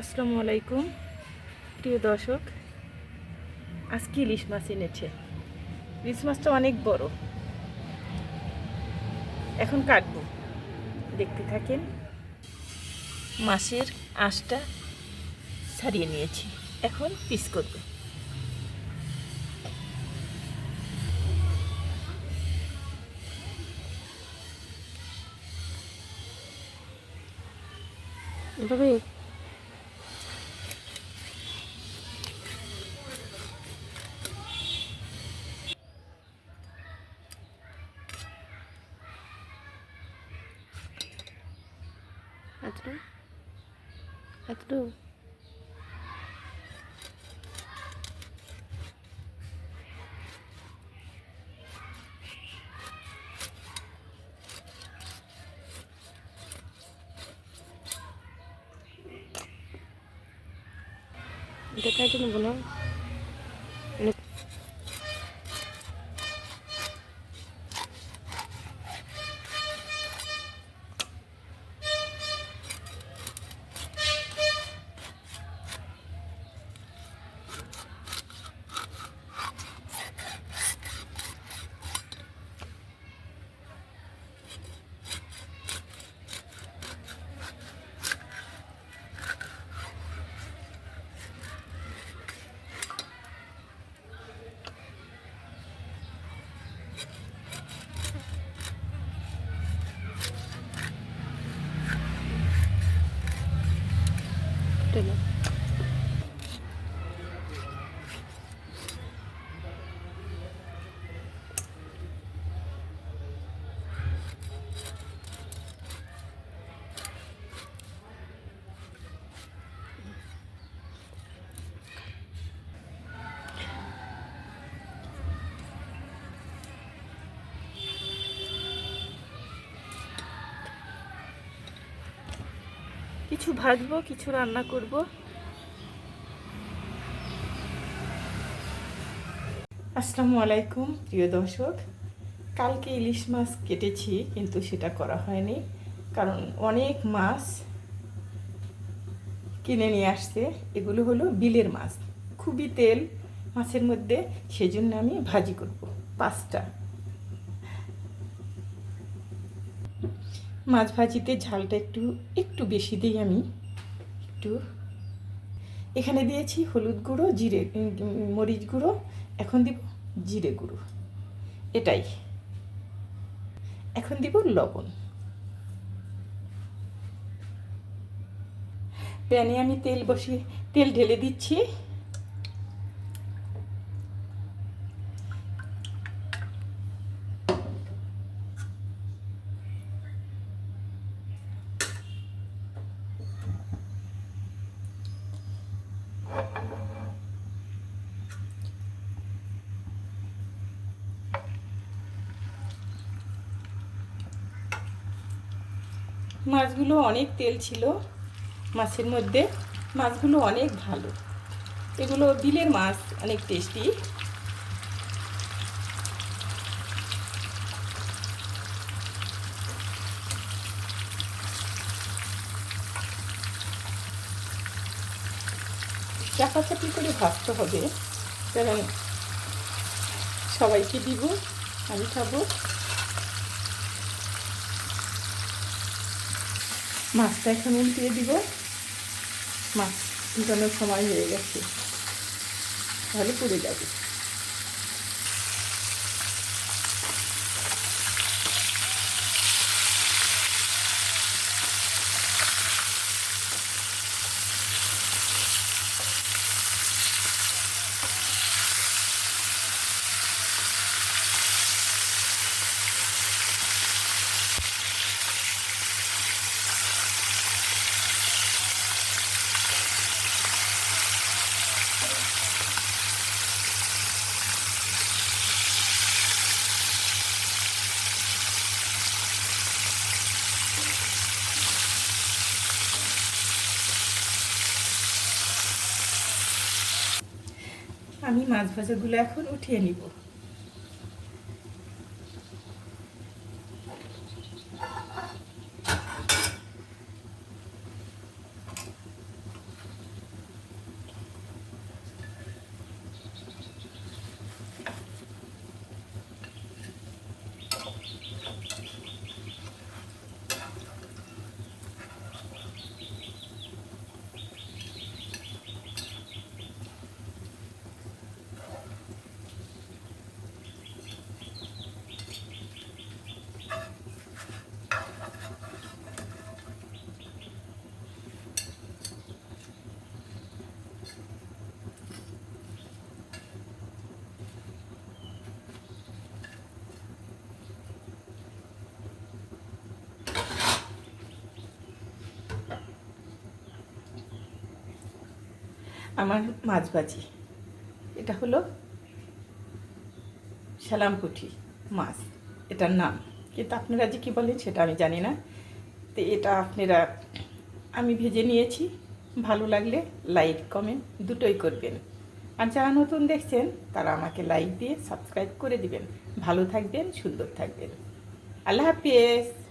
আসসালামু আলাইকুম। প্রিয় দর্শক, আজকে ইলিশ মাছ এনেছে। ইলিশ মাছটা অনেক বড়। এখন কাটবো। দেখতে থাকেন, মাছের আঁশটা ছাড়িয়ে নিয়েছি। এখন পিস করব। এভাবে এতটুকু এতটুকু এটা কাটে নেব না কেন কিছু ভাজবো, কিছু রান্না করব। আসসালামু আলাইকুম, প্রিয় দর্শক। কালকে ইলিশ মাছ কেটেছি, কিন্তু সেটা করা হয়নি, কারণ অনেক মাছ কিনে নিয়ে আসছে। এগুলো হলো বিলের মাছ। খুবই তেল মাছের মধ্যে, সেজন্য আমি ভাজি করব পাঁচটা। মাছ ভাজিতে ঝালটা একটু একটু বেশি দিই আমি। একটু। এখানে দিয়েছি হলুদ গুঁড়ো, জিরে মরিচ গুঁড়ো, এখন দিব জিরে গুঁড়ো। এটাই। এখন দিব লবণ। প্যানে আমি তেল বসিয়ে, তেল ঢেলে দিচ্ছি। মাছগুলো অনেক তেল ছিল মাছের মধ্যে, মাছগুলো অনেক ভালো। এগুলো বিলের মাছ, অনেক টেস্টি চাপাচাপি করে ভাজতে হবে, কারণ সবাইকে দিব, আমি খাব। মাছটা এখন উল্টিয়ে দিব। মাছ উল্টানোর সময় হয়ে গেছে। তাহলে পুড়ে যাবে। আমি মাছ ভাজাগুলো এখন উঠিয়ে নিব। আমার মাছ ভাজি এটা হলো সালামপুঠি মাছ, এটার নাম। কিন্তু আপনারা যে কী বলেন সেটা আমি জানি না। তো এটা আপনারা, আমি ভেজে নিয়েছি। ভালো লাগলে লাইক, কমেন্ট, দুটোই করবেন। আর যারা নতুন দেখছেন, তারা আমাকে লাইক দিয়ে সাবস্ক্রাইব করে দিবেন। ভালো থাকবেন, সুন্দর থাকবেন। আল্লাহ হাফিজ।